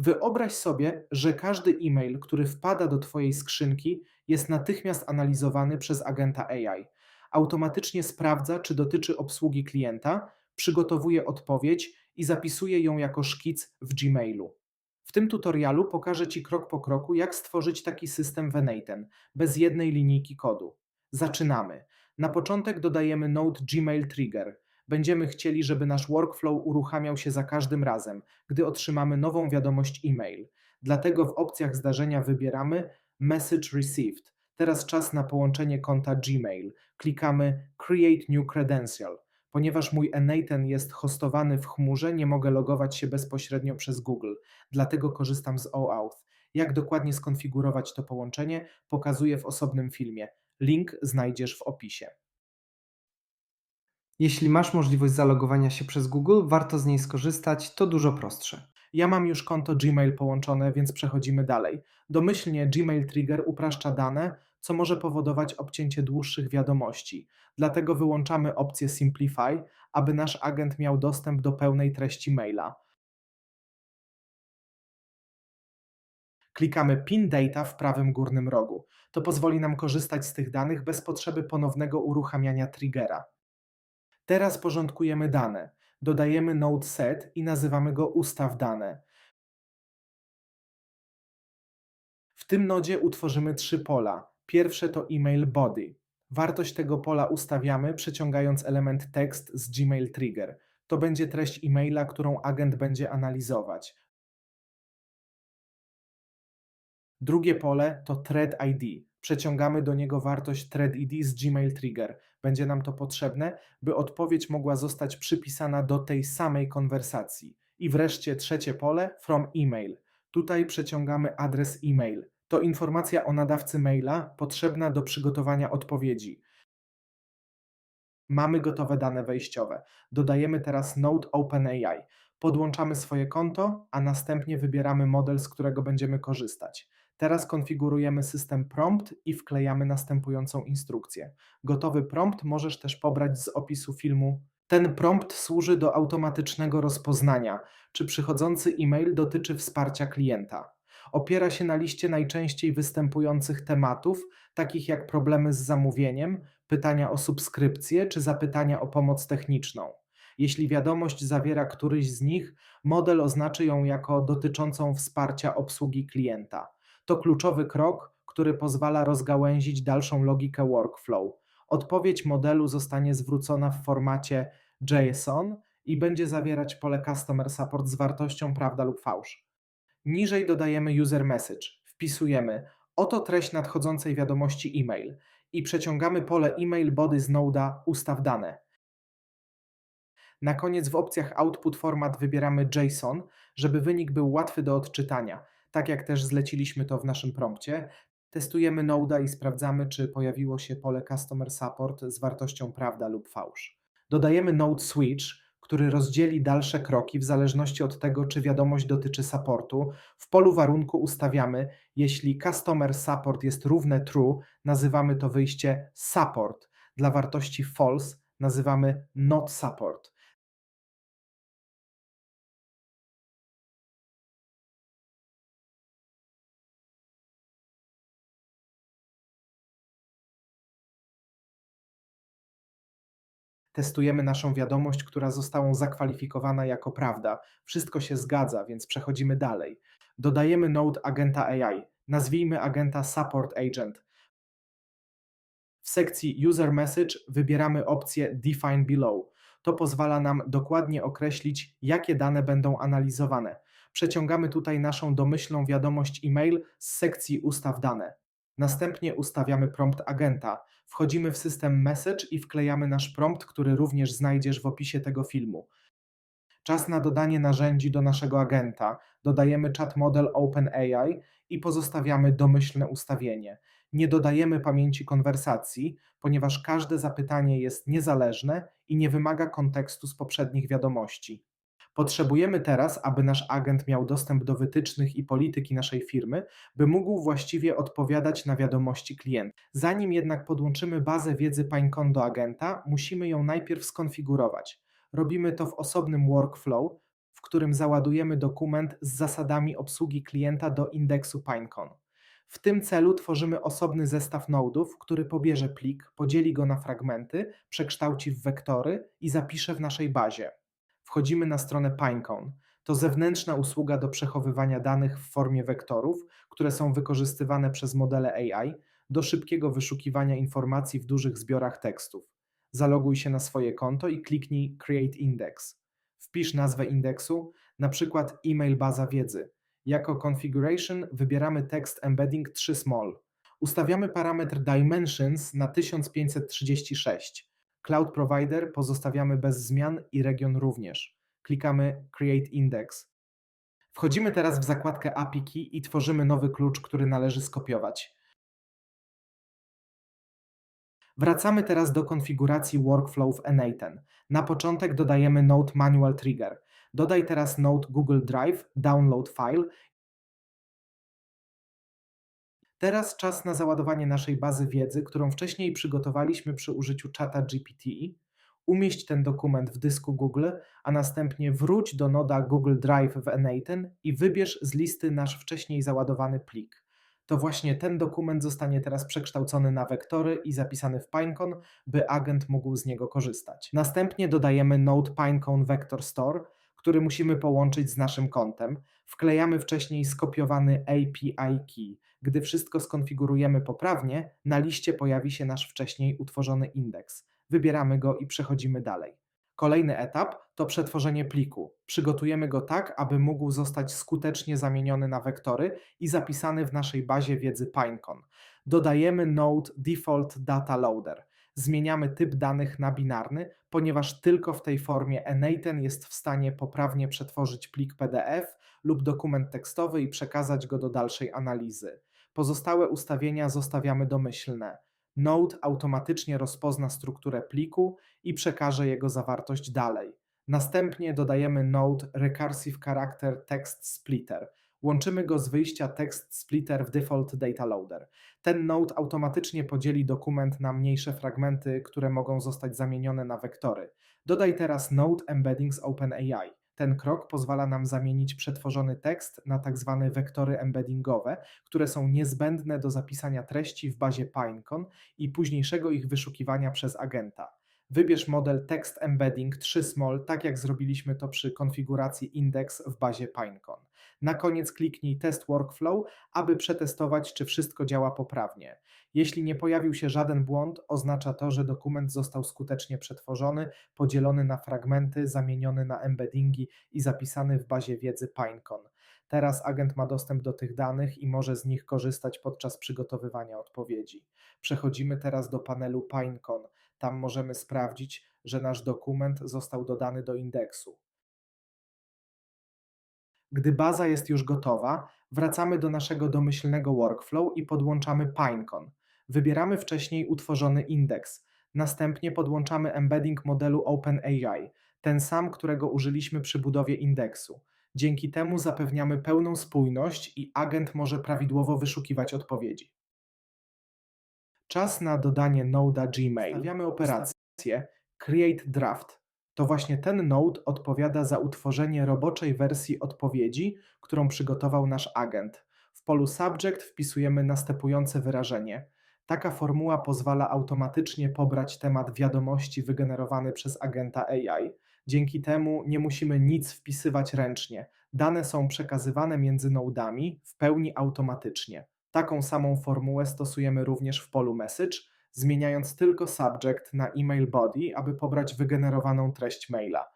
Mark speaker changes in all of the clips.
Speaker 1: Wyobraź sobie, że każdy e-mail, który wpada do Twojej skrzynki, jest natychmiast analizowany przez agenta AI. Automatycznie sprawdza, czy dotyczy obsługi klienta, przygotowuje odpowiedź i zapisuje ją jako szkic w Gmailu. W tym tutorialu pokażę Ci krok po kroku, jak stworzyć taki system w N8 bez jednej linijki kodu. Zaczynamy. Na początek dodajemy Node Gmail Trigger. Będziemy chcieli, żeby nasz workflow uruchamiał się za każdym razem, gdy otrzymamy nową wiadomość e-mail. Dlatego w opcjach zdarzenia wybieramy Message Received. Teraz czas na połączenie konta Gmail. Klikamy Create New Credential. Ponieważ mój N8 jest hostowany w chmurze, nie mogę logować się bezpośrednio przez Google, dlatego korzystam z OAuth. Jak dokładnie skonfigurować to połączenie, pokazuję w osobnym filmie. Link znajdziesz w opisie.
Speaker 2: Jeśli masz możliwość zalogowania się przez Google, warto z niej skorzystać, to dużo prostsze.
Speaker 1: Ja mam już konto Gmail połączone, więc przechodzimy dalej. Domyślnie Gmail Trigger upraszcza dane, co może powodować obcięcie dłuższych wiadomości. Dlatego wyłączamy opcję Simplify, aby nasz agent miał dostęp do pełnej treści maila. Klikamy Pin Data w prawym górnym rogu. To pozwoli nam korzystać z tych danych bez potrzeby ponownego uruchamiania triggera. Teraz porządkujemy dane. Dodajemy node set i nazywamy go ustaw dane. W tym nodzie utworzymy trzy pola. Pierwsze to email body. Wartość tego pola ustawiamy przeciągając element text z Gmail Trigger. To będzie treść e-maila, którą agent będzie analizować. Drugie pole to thread ID. Przeciągamy do niego wartość thread ID z Gmail Trigger. Będzie nam to potrzebne, by odpowiedź mogła zostać przypisana do tej samej konwersacji. I wreszcie trzecie pole from email. Tutaj przeciągamy adres e-mail. To informacja o nadawcy maila potrzebna do przygotowania odpowiedzi. Mamy gotowe dane wejściowe. Dodajemy teraz Node OpenAI. Podłączamy swoje konto, a następnie wybieramy model, z którego będziemy korzystać. Teraz konfigurujemy system prompt i wklejamy następującą instrukcję. Gotowy prompt możesz też pobrać z opisu filmu. Ten prompt służy do automatycznego rozpoznania, czy przychodzący e-mail dotyczy wsparcia klienta. Opiera się na liście najczęściej występujących tematów, takich jak problemy z zamówieniem, pytania o subskrypcję czy zapytania o pomoc techniczną. Jeśli wiadomość zawiera któryś z nich, model oznaczy ją jako dotyczącą wsparcia obsługi klienta. To kluczowy krok, który pozwala rozgałęzić dalszą logikę workflow. Odpowiedź modelu zostanie zwrócona w formacie JSON i będzie zawierać pole Customer Support z wartością prawda lub fałsz. Niżej dodajemy user message. Wpisujemy oto treść nadchodzącej wiadomości e-mail i przeciągamy pole email body z noda ustaw dane. Na koniec w opcjach Output Format wybieramy JSON, żeby wynik był łatwy do odczytania, tak jak też zleciliśmy to w naszym prompcie. Testujemy Noda i sprawdzamy, czy pojawiło się pole Customer Support z wartością prawda lub fałsz. Dodajemy Node Switch, który rozdzieli dalsze kroki w zależności od tego, czy wiadomość dotyczy supportu. W polu warunku ustawiamy, jeśli Customer Support jest równe true, nazywamy to wyjście support. Dla wartości false nazywamy not support. Testujemy naszą wiadomość, która została zakwalifikowana jako prawda. Wszystko się zgadza, więc przechodzimy dalej. Dodajemy node agenta AI. Nazwijmy agenta Support Agent. W sekcji User Message wybieramy opcję Define Below. To pozwala nam dokładnie określić, jakie dane będą analizowane. Przeciągamy tutaj naszą domyślną wiadomość e-mail z sekcji Ustaw dane. Następnie ustawiamy prompt agenta. Wchodzimy w system Message i wklejamy nasz prompt, który również znajdziesz w opisie tego filmu. Czas na dodanie narzędzi do naszego agenta. Dodajemy chat model OpenAI i pozostawiamy domyślne ustawienie. Nie dodajemy pamięci konwersacji, ponieważ każde zapytanie jest niezależne i nie wymaga kontekstu z poprzednich wiadomości. Potrzebujemy teraz, aby nasz agent miał dostęp do wytycznych i polityki naszej firmy, by mógł właściwie odpowiadać na wiadomości klienta. Zanim jednak podłączymy bazę wiedzy PineCon do agenta, musimy ją najpierw skonfigurować. Robimy to w osobnym workflow. w którym załadujemy dokument z zasadami obsługi klienta do indeksu Pinecon. W tym celu tworzymy osobny zestaw nodów, który pobierze plik, podzieli go na fragmenty, przekształci w wektory i zapisze w naszej bazie. Wchodzimy na stronę Pinecone. To zewnętrzna usługa do przechowywania danych w formie wektorów, które są wykorzystywane przez modele AI do szybkiego wyszukiwania informacji w dużych zbiorach tekstów. Zaloguj się na swoje konto i kliknij Create Index. Wpisz nazwę indeksu, na przykład e-mail baza wiedzy. Jako configuration wybieramy text embedding 3 small. Ustawiamy parametr dimensions na 1536. Cloud provider pozostawiamy bez zmian i region również. Klikamy Create Index. Wchodzimy teraz w zakładkę API Key i tworzymy nowy klucz, który należy skopiować. Wracamy teraz do konfiguracji workflow w N8. Na początek dodajemy Node Manual Trigger. Dodaj teraz Node Google Drive Download File. Teraz czas na załadowanie naszej bazy wiedzy, którą wcześniej przygotowaliśmy przy użyciu czata GPT. Umieść ten dokument w dysku Google, a następnie wróć do noda Google Drive w N8 i wybierz z listy nasz wcześniej załadowany plik. To właśnie ten dokument zostanie teraz przekształcony na wektory i zapisany w Pinecone, by agent mógł z niego korzystać. Następnie dodajemy Node Pinecone Vector Store, który musimy połączyć z naszym kontem. Wklejamy wcześniej skopiowany API key. Gdy wszystko skonfigurujemy poprawnie, na liście pojawi się nasz wcześniej utworzony indeks. Wybieramy go i przechodzimy dalej. Kolejny etap to przetworzenie pliku. Przygotujemy go tak, aby mógł zostać skutecznie zamieniony na wektory i zapisany w naszej bazie wiedzy Pinecone. Dodajemy Node Default Data Loader. Zmieniamy typ danych na binarny, ponieważ tylko w tej formie N8 jest w stanie poprawnie przetworzyć plik PDF lub dokument tekstowy i przekazać go do dalszej analizy. Pozostałe ustawienia zostawiamy domyślne. Node automatycznie rozpozna strukturę pliku i przekaże jego zawartość dalej. Następnie dodajemy Node Recursive Character Text Splitter. Łączymy go z wyjścia Text Splitter w Default Data Loader. Ten node automatycznie podzieli dokument na mniejsze fragmenty, które mogą zostać zamienione na wektory. Dodaj teraz Node Embeddings OpenAI. Ten krok pozwala nam zamienić przetworzony tekst na tak zwane wektory embeddingowe, które są niezbędne do zapisania treści w bazie Pinecone i późniejszego ich wyszukiwania przez agenta. Wybierz model Text Embedding 3 Small, tak jak zrobiliśmy to przy konfiguracji Index w bazie Pinecone. Na koniec kliknij Test Workflow, aby przetestować, czy wszystko działa poprawnie. Jeśli nie pojawił się żaden błąd, oznacza to, że dokument został skutecznie przetworzony, podzielony na fragmenty, zamieniony na embeddingi i zapisany w bazie wiedzy Pinecone. Teraz agent ma dostęp do tych danych i może z nich korzystać podczas przygotowywania odpowiedzi. Przechodzimy teraz do panelu Pinecone. Tam możemy sprawdzić, że nasz dokument został dodany do indeksu. Gdy baza jest już gotowa, wracamy do naszego domyślnego workflow i podłączamy Pinecone. Wybieramy wcześniej utworzony indeks. Następnie podłączamy embedding modelu OpenAI, ten sam, którego użyliśmy przy budowie indeksu. Dzięki temu zapewniamy pełną spójność i agent może prawidłowo wyszukiwać odpowiedzi. Czas na dodanie noda Gmail. Stawiamy operację Create Draft. To właśnie ten node odpowiada za utworzenie roboczej wersji odpowiedzi, którą przygotował nasz agent. W polu Subject wpisujemy następujące wyrażenie. Taka formuła pozwala automatycznie pobrać temat wiadomości wygenerowany przez agenta AI. Dzięki temu nie musimy nic wpisywać ręcznie. Dane są przekazywane między nodami w pełni automatycznie. Taką samą formułę stosujemy również w polu message, zmieniając tylko subject na email body, aby pobrać wygenerowaną treść maila.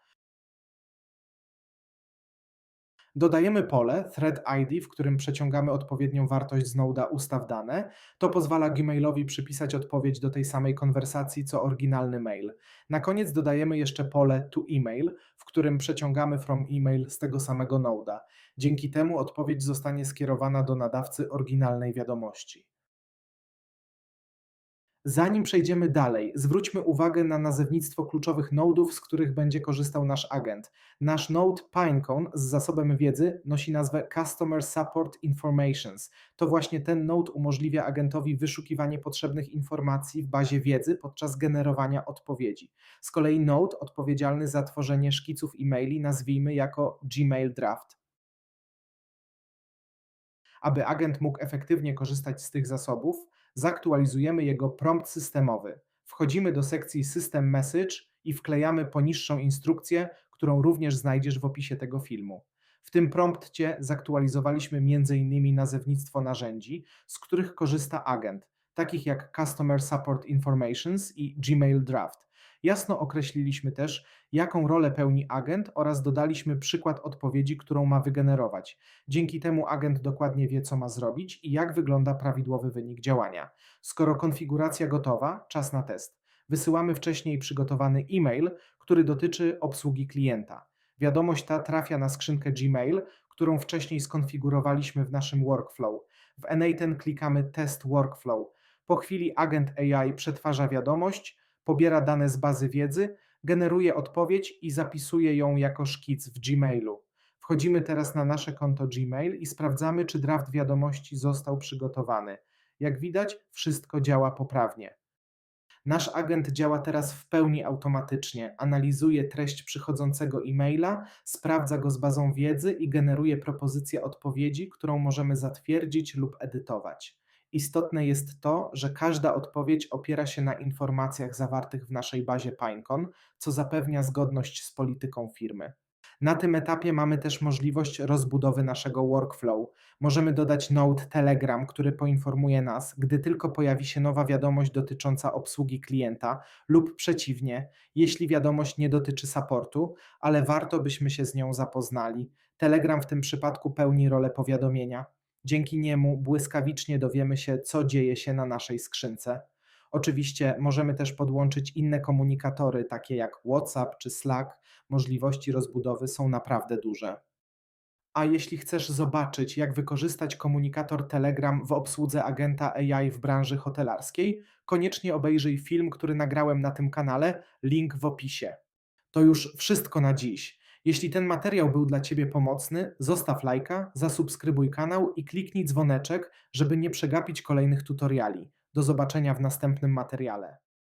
Speaker 1: Dodajemy pole thread ID, w którym przeciągamy odpowiednią wartość z noda ustaw dane. To pozwala Gmailowi przypisać odpowiedź do tej samej konwersacji co oryginalny mail. Na koniec dodajemy jeszcze pole to email, w którym przeciągamy from email z tego samego noda. Dzięki temu odpowiedź zostanie skierowana do nadawcy oryginalnej wiadomości. Zanim przejdziemy dalej, zwróćmy uwagę na nazewnictwo kluczowych nodów, z których będzie korzystał nasz agent. Nasz node Pinecone z zasobem wiedzy nosi nazwę Customer Support Informations. To właśnie ten node umożliwia agentowi wyszukiwanie potrzebnych informacji w bazie wiedzy podczas generowania odpowiedzi. Z kolei node odpowiedzialny za tworzenie szkiców e-maili nazwijmy jako Gmail Draft. Aby agent mógł efektywnie korzystać z tych zasobów, zaktualizujemy jego prompt systemowy. Wchodzimy do sekcji System Message i wklejamy poniższą instrukcję, którą również znajdziesz w opisie tego filmu. W tym promptcie zaktualizowaliśmy m.in. nazewnictwo narzędzi, z których korzysta agent, takich jak Customer Support Informations i Gmail Draft. Jasno określiliśmy też, jaką rolę pełni agent oraz dodaliśmy przykład odpowiedzi, którą ma wygenerować. Dzięki temu agent dokładnie wie, co ma zrobić i jak wygląda prawidłowy wynik działania. Skoro konfiguracja gotowa, czas na test. Wysyłamy wcześniej przygotowany e-mail, który dotyczy obsługi klienta. Wiadomość ta trafia na skrzynkę Gmail, którą wcześniej skonfigurowaliśmy w naszym workflow. W N8 klikamy Test Workflow. Po chwili agent AI przetwarza wiadomość, pobiera dane z bazy wiedzy, generuje odpowiedź i zapisuje ją jako szkic w Gmailu. Wchodzimy teraz na nasze konto Gmail i sprawdzamy, czy draft wiadomości został przygotowany. Jak widać, wszystko działa poprawnie. Nasz agent działa teraz w pełni automatycznie, analizuje treść przychodzącego e-maila, sprawdza go z bazą wiedzy i generuje propozycję odpowiedzi, którą możemy zatwierdzić lub edytować. Istotne jest to, że każda odpowiedź opiera się na informacjach zawartych w naszej bazie Pinecone, co zapewnia zgodność z polityką firmy. Na tym etapie mamy też możliwość rozbudowy naszego workflow. Możemy dodać node Telegram, który poinformuje nas, gdy tylko pojawi się nowa wiadomość dotycząca obsługi klienta, lub przeciwnie, jeśli wiadomość nie dotyczy supportu, ale warto byśmy się z nią zapoznali. Telegram w tym przypadku pełni rolę powiadomienia. Dzięki niemu błyskawicznie dowiemy się, co dzieje się na naszej skrzynce. Oczywiście możemy też podłączyć inne komunikatory, takie jak WhatsApp czy Slack. Możliwości rozbudowy są naprawdę duże. A jeśli chcesz zobaczyć, jak wykorzystać komunikator Telegram w obsłudze agenta AI w branży hotelarskiej, koniecznie obejrzyj film, który nagrałem na tym kanale, link w opisie. To już wszystko na dziś. Jeśli ten materiał był dla Ciebie pomocny, zostaw lajka, zasubskrybuj kanał i kliknij dzwoneczek, żeby nie przegapić kolejnych tutoriali. Do zobaczenia w następnym materiale.